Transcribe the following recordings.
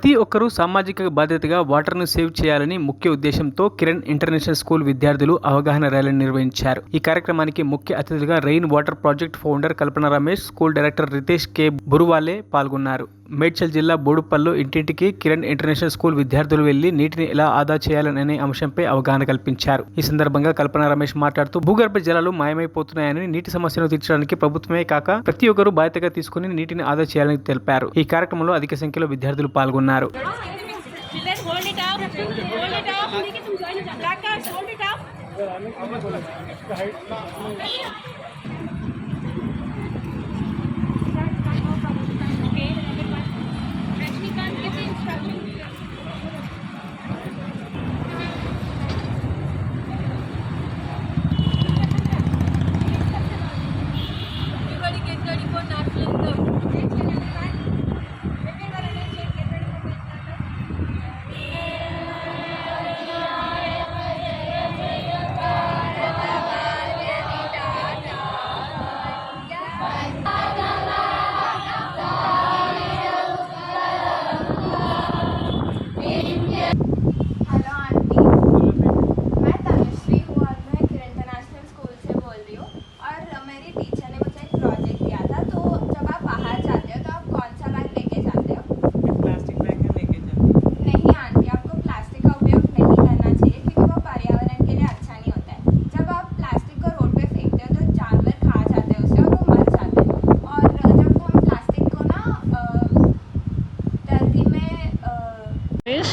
ప్రతి ఒక్కరూ సామాజిక బాధ్యతగా వాటర్ను సేవ్ చేయాలని ముఖ్య ఉద్దేశంతో కిరణ్ ఇంటర్నేషనల్ స్కూల్ విద్యార్థులు అవగాహన ర్యాలీని నిర్వహించారు. ఈ కార్యక్రమానికి ముఖ్య అతిథులుగా rain water project founder Kalpana Ramesh school director Ritesh K. Buruvale పాల్గొన్నారు. మేడ్చల్ జిల్లా బోడుపల్లు ఇంటింటికి కిరణ్ ఇంటర్నేషనల్ స్కూల్ విద్యార్థులు వెళ్ళి నీటిని ఎలా ఆదా చేయాలనే అంశంపై అవగాహన కల్పించారు. ఈ సందర్భంగా కల్పన రమేష్ మాట్లాడుతూ భూగర్భ జలాలు మాయమైపోతున్నాయని నీటి సమస్యను తీర్చడానికి ప్రభుత్వమే కాక ప్రతి ఒక్కరూ బాధ్యతగా తీసుకుని నీటిని ఆదా చేయాలని తెలిపారు. ఈ కార్యక్రమంలో అధిక సంఖ్యలో విద్యార్థులు పాల్గొన్నారు.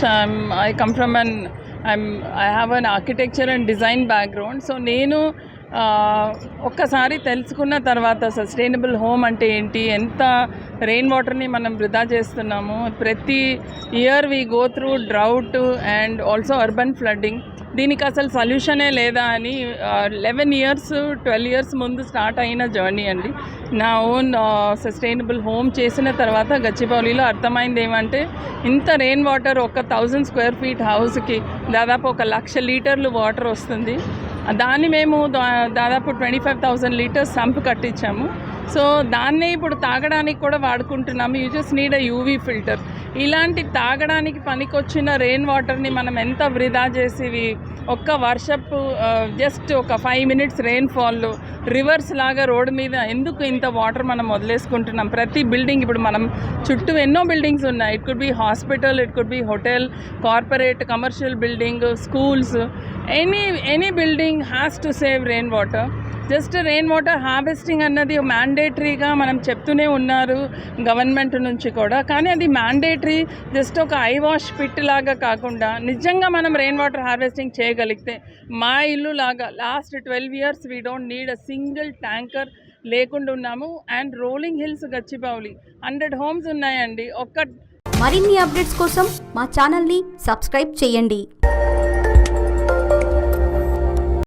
I'm, I come from an I'm, I have an architecture and design background. So, Nenu ఒక్కసారి తెలుసుకున్న తర్వాత సస్టైనబుల్ హోమ్ అంటే ఏంటి? ఎంత రెయిన్ వాటర్ని మనం వృధా చేస్తున్నాము? ప్రతి year we go through drought and also urban flooding దీనికి అసలు సొల్యూషనే లేదా అని లెవెన్ ఇయర్స్ ట్వెల్వ్ ఇయర్స్ ముందు స్టార్ట్ అయిన జర్నీ అండి. నా ఓన్ సస్టైనబుల్ హోమ్ చేసిన తర్వాత గచ్చిబౌలిలో అర్థమైంది ఏమంటే ఇంత రెయిన్ వాటర్ ఒక థౌజండ్ స్క్వేర్ ఫీట్ హౌస్కి దాదాపు ఒక లక్ష లీటర్లు వాటర్ వస్తుంది. దాన్ని మేము దా- దాదాపు twenty five thousand litres sump కట్టించాము. So దాన్నే ఇప్పుడు తాగడానికి కూడా వాడుకుంటున్నాం you just need a UV filter ఇలాంటి తాగడానికి పనికొచ్చిన రెయిన్ వాటర్ని మనం ఎంత వృధా చేసేవి? ఒక్క వర్షపు జస్ట్ ఒక ఫైవ్ మినిట్స్ రెయిన్ఫాల్లో రివర్స్ లాగా రోడ్డు మీద ఎందుకు ఇంత వాటర్ మనం వదిలేసుకుంటున్నాం? ప్రతి బిల్డింగ్ ఇప్పుడు మనం చుట్టూ ఎన్నో బిల్డింగ్స్ ఉన్నాయి. It could be hospital it could be hotel corporate commercial building schools any any building has to save rain water just rain water harvesting అన్నది మ్యాండేటరీగా మనం చెప్తూనే ఉన్నారు గవర్నమెంట్ నుంచి కూడా. కానీ అది మ్యాండేటరీ జస్ట్ ఒక ఐ వాష్ పిట్ లాగా కాకుండా నిజంగా మనం రెయిన్ వాటర్ హార్వెస్టింగ్ చేయగలిగితే మా ఇల్లు లాగా last twelve years we don't need a single tanker లేకుండా ఉన్నాము. And rolling hills Gachibowli hundred homes ఉన్నాయండి. ఒక్క మరిన్ని అప్డేట్స్ కోసం మా ఛానల్ని సబ్స్క్రైబ్ చేయండి.